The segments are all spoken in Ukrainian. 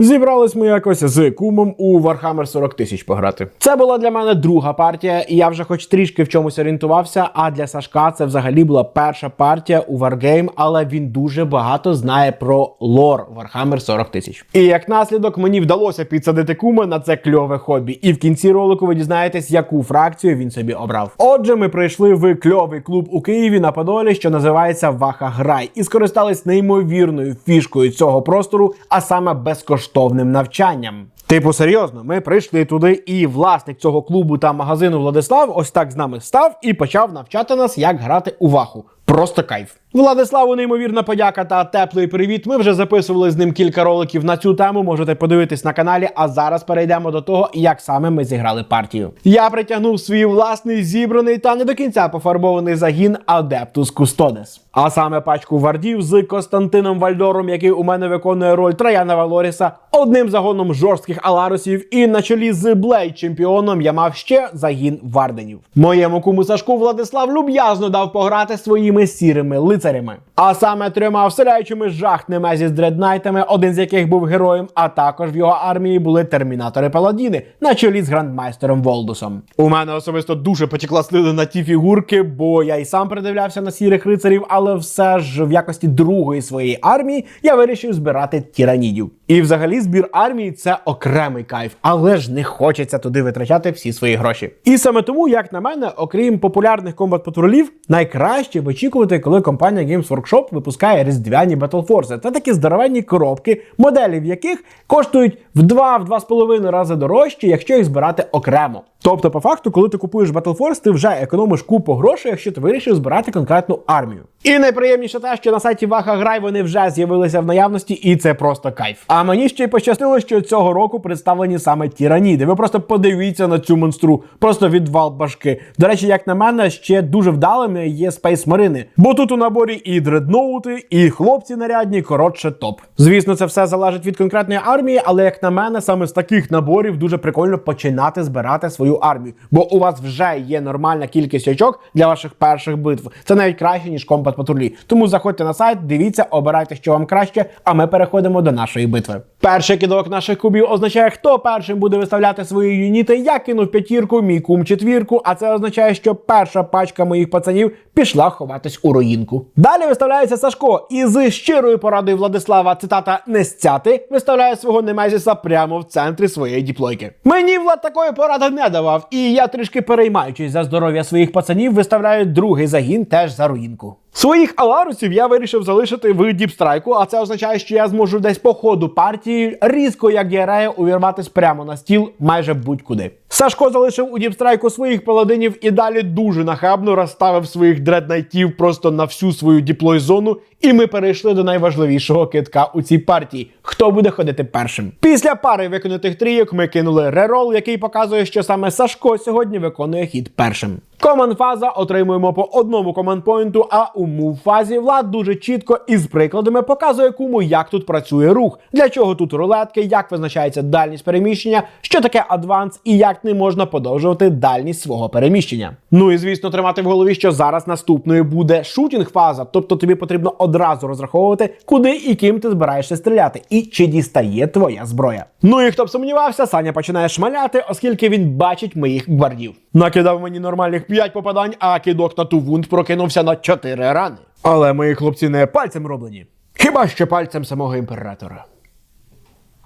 Зібрались ми якось з кумом у Warhammer 40 тисяч пограти. Це була для мене друга партія, і я вже хоч трішки в чомусь орієнтувався. А для Сашка це взагалі була перша партія у Wargame, але він дуже багато знає про лор Warhammer 40 тисяч. І як наслідок мені вдалося підсадити кума на це кльове хобі. І в кінці ролику ви дізнаєтесь, яку фракцію він собі обрав. Отже, ми прийшли в кльовий клуб у Києві на Подолі, що називається Ваха Грай, і скористались неймовірною фішкою цього простору, а саме безкоштовним навчанням. Типу, серйозно, ми прийшли туди, і власник цього клубу та магазину Владислав ось так з нами став і почав навчати нас, як грати у ваху. Просто кайф. Владиславу неймовірна подяка та теплий привіт. Ми вже записували з ним кілька роликів на цю тему. Можете подивитись на каналі. А зараз перейдемо до того, як саме ми зіграли партію. Я притягнув свій власний зібраний та не до кінця пофарбований загін Adeptus Custodes. А саме пачку вардів з Костянтином Вальдором, який у мене виконує роль Трояна Валоріса, одним загоном жорстких аларусів, і на чолі з Блейд чемпіоном я мав ще загін варденів. Моєму куму Сашку Владислав люб'язно дав пограти своїми сірими лицарями. А саме трьома вселяючими жах Немезі з дреднайтами, один з яких був героєм, а також в його армії були термінатори Паладіни на чолі з грандмайстером Волдусом. У мене особисто дуже потекла слина на ті фігурки, бо я і сам придивлявся на сірих рицарів, але все ж в якості другої своєї армії я вирішив збирати тиранідів. І взагалі збір армії це окремий кайф, але ж не хочеться туди витрачати всі свої гроші. І саме тому, як на мене, окрім популярних комбат патрулів, найкраще очікувати, коли компанія Games Workshop випускає різдвяні Battle Force. Це такі здоровенні коробки, моделі в яких коштують в 2-2,5 рази дорожче, якщо їх збирати окремо. Тобто, по факту, коли ти купуєш Battle Force, ти вже економиш купу грошей, якщо ти вирішив збирати конкретну армію. І найприємніше те, що на сайті Ваха Грай вони вже з'явилися в наявності, і це просто кайф. А мені ще й пощастило, що цього року представлені саме тіраніди. Ви просто подивіться на цю монстру, просто відвал башки. До речі, як на мене, ще дуже вдалими є Space Marine, бо тут у наборі і дредноути, і хлопці нарядні, коротше, топ. Звісно, це все залежить від конкретної армії, але як на мене, саме з таких наборів дуже прикольно починати збирати свою армію, бо у вас вже є нормальна кількість очок для ваших перших битв. Це навіть краще ніж комбат патрулі. Тому заходьте на сайт, дивіться, обирайте, що вам краще. А ми переходимо до нашої битви. Перший кидок наших кубів означає, хто першим буде виставляти свої юніти. Я кинув п'ятірку, мій кум четвірку. А це означає, що перша пачка моїх пацанів пішла ховатись у руїнку. Далі виставляється Сашко, і з щирою порадою Владислава цитата не стяти виставляє свого Немезіса прямо в центрі своєї діплойки. Мені Влад такої поради не давав, і я трішки переймаючись за здоров'я своїх пацанів, виставляю другий загін теж за руїнку. Своїх аларусів я вирішив залишити в діпстрайку, а це означає, що я зможу десь по ходу партії різко, як діарея, увірватись прямо на стіл майже будь-куди. Сашко залишив у діпстрайку своїх паладинів і далі дуже нахабно розставив своїх дреднайтів просто на всю свою діплой зону, і ми перейшли до найважливішого китка у цій партії. Хто буде ходити першим? Після пари виконатих трійок ми кинули рерол, який показує, що саме Сашко сьогодні виконує хід першим. Команд-фаза отримуємо по одному команд-поінту, а у мув-фазі Влад дуже чітко і з прикладами показує кому, як тут працює рух, для чого тут рулетки, як визначається дальність переміщення, що таке адванс і як не можна подовжувати дальність свого переміщення. Ну і звісно, тримати в голові, що зараз наступною буде шутінг-фаза, тобто тобі потрібно одразу розраховувати, куди і ким ти збираєшся стріляти, і чи дістає твоя зброя. Ну і хто б сумнівався, Саня починає шмаляти, оскільки він бачить моїх гвардів. Накидав мені нормальних 5 попадань, а кидок на ту вунт прокинувся на 4 рани. Але мої хлопці не пальцем роблені. Хіба що пальцем самого імператора.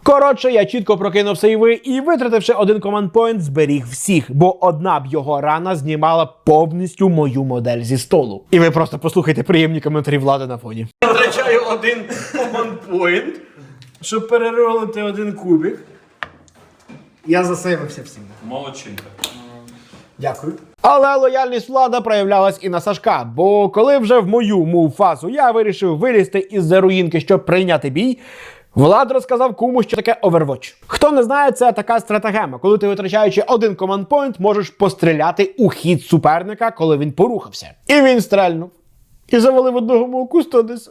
Коротше, я чітко прокинув сейви і, витративши один команд-поінт, зберіг всіх, бо одна б його рана знімала повністю мою модель зі столу. І ви просто послухайте приємні коментарі влади на фоні. Втрачаю один команд-поінт, щоб переролити один кубик. Я засейвився всім. Молодчинка. Дякую. Але лояльність влада проявлялась і на Сашка. Бо коли вже в мою мув фазу я вирішив вилізти із за руїнки, щоб прийняти бій. Влад розказав кому, що таке Overwatch. Хто не знає, це така стратегема, коли ти витрачаючи один команд-поінт, можеш постріляти у хід суперника, коли він порухався. І він стрельнув. І завалив одного мого кустодиса.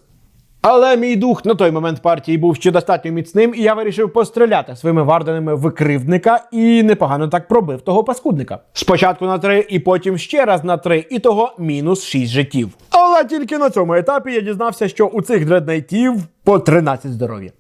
Але мій дух на той момент партії був ще достатньо міцним, і я вирішив постріляти своїми варданими в кривдника і непогано так пробив того паскудника. Спочатку на три, і потім ще раз на три, і того мінус шість життів. Але тільки на цьому етапі я дізнався, що у цих дреднайтів по 13 здоров'я.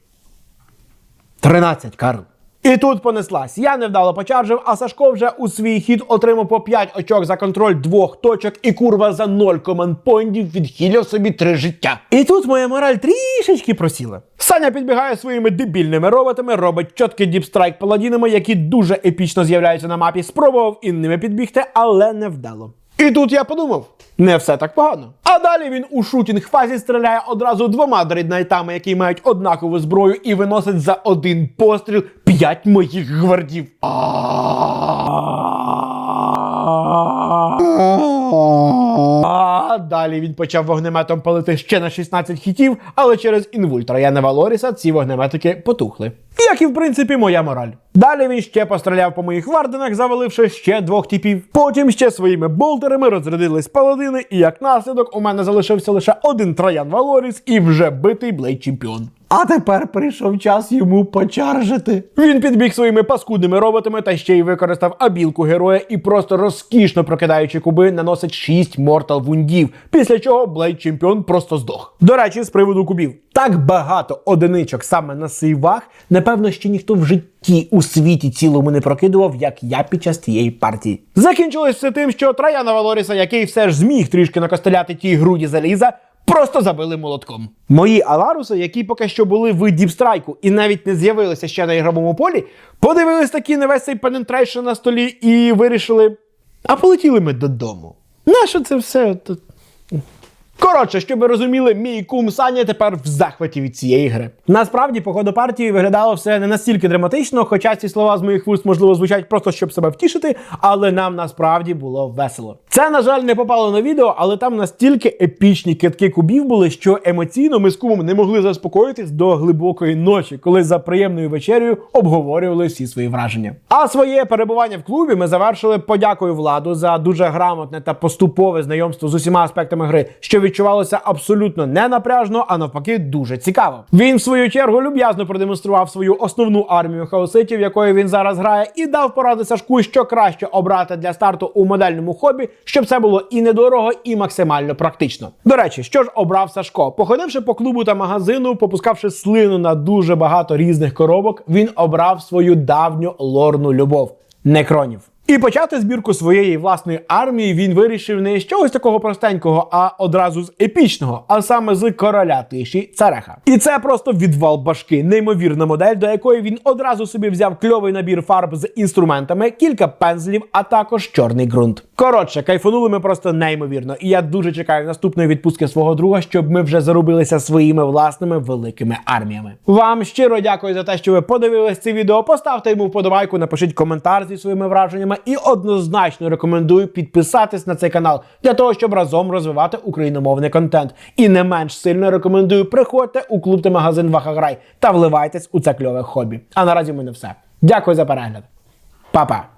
13, Карл. І тут понеслась. Я невдало почаржив, а Сашко вже у свій хід отримав по 5 очок за контроль двох точок і курва за 0 командпоінтів відхилив собі три життя. І тут моя мораль трішечки просіла. Саня підбігає своїми дебільними роботами, робить чіткий діпстрайк паладінами, які дуже епічно з'являються на мапі. Спробував і ними підбігти, але не вдало. І тут я подумав, не все так погано. А далі він у шутінг фазі стріляє одразу двома дрейднайтами, які мають однакову зброю, і виносить за один постріл п'ять моїх гвардів. Далі він почав вогнеметом палити ще на 16 хітів, але через інвульт Раяна Валоріса ці вогнеметики потухли. Як і в принципі моя мораль. Далі він ще постріляв по моїх варденах, заваливши ще двох типів. Потім ще своїми болтерами розрядились паладини, і як наслідок у мене залишився лише один Троян Валоріс і вже битий блейд чемпіон. А тепер прийшов час йому почаржити. Він підбіг своїми паскудними роботами та ще й використав абілку героя і просто розкішно прокидаючи куби, наносить 6 мортал вундів, після чого Блейд Чемпіон просто здох. До речі, з приводу кубів. Так багато одиничок саме на сейвах, напевно, ще ніхто в житті у світі цілому не прокидував, як я під час цієї партії. Закінчилось все тим, що Траяна Валоріса, який все ж зміг трішки накостеляти ті груді заліза, просто забили молотком. Мої Аларуси, які поки що були в діпстрайку і навіть не з'явилися ще на ігровому полі, подивились такі на весь цей пенентрейшн на столі і вирішили. А полетіли ми додому. Нащо це все? Коротше, щоб ви розуміли, мій кум Саня тепер в захваті від цієї гри. Насправді, по ходу партії виглядало все не настільки драматично, хоча ці слова з моїх вуст можливо звучать просто щоб себе втішити, але нам насправді було весело. Це, на жаль, не попало на відео, але там настільки епічні китки кубів були, що емоційно ми з кумом не могли заспокоїтись до глибокої ночі, коли за приємною вечерею обговорювали всі свої враження. А своє перебування в клубі ми завершили подякою владу за дуже грамотне та поступове знайомство з усіма аспектами гри, що відчувалося абсолютно не напряжно, а навпаки, дуже цікаво. Він, в свою чергу, люб'язно продемонстрував свою основну армію хаоситів, якою він зараз грає, і дав поради Сашку, що краще обрати для старту у модельному хобі, щоб це було і недорого, і максимально практично. До речі, що ж обрав Сашко? Походивши по клубу та магазину, попускавши слину на дуже багато різних коробок, він обрав свою давню лорну любов некронів. І почати збірку своєї власної армії він вирішив не з чогось такого простенького, а одразу з епічного, а саме з короля тиші цареха. І це просто відвал башки, неймовірна модель, до якої він одразу собі взяв кльовий набір фарб з інструментами, кілька пензлів, а також чорний ґрунт. Коротше, кайфанули ми просто неймовірно. І я дуже чекаю наступної відпустки свого друга, щоб ми вже заробилися своїми власними великими арміями. Вам щиро дякую за те, що ви подивились це відео. Поставте йому вподобайку, напишіть коментар зі своїми враженнями і однозначно рекомендую підписатись на цей канал для того, щоб разом розвивати україномовний контент. І не менш сильно рекомендую приходьте у клуб та магазин Вахаграй та вливайтесь у це кльове хобі. А наразі в мене все. Дякую за перегляд. Па-па!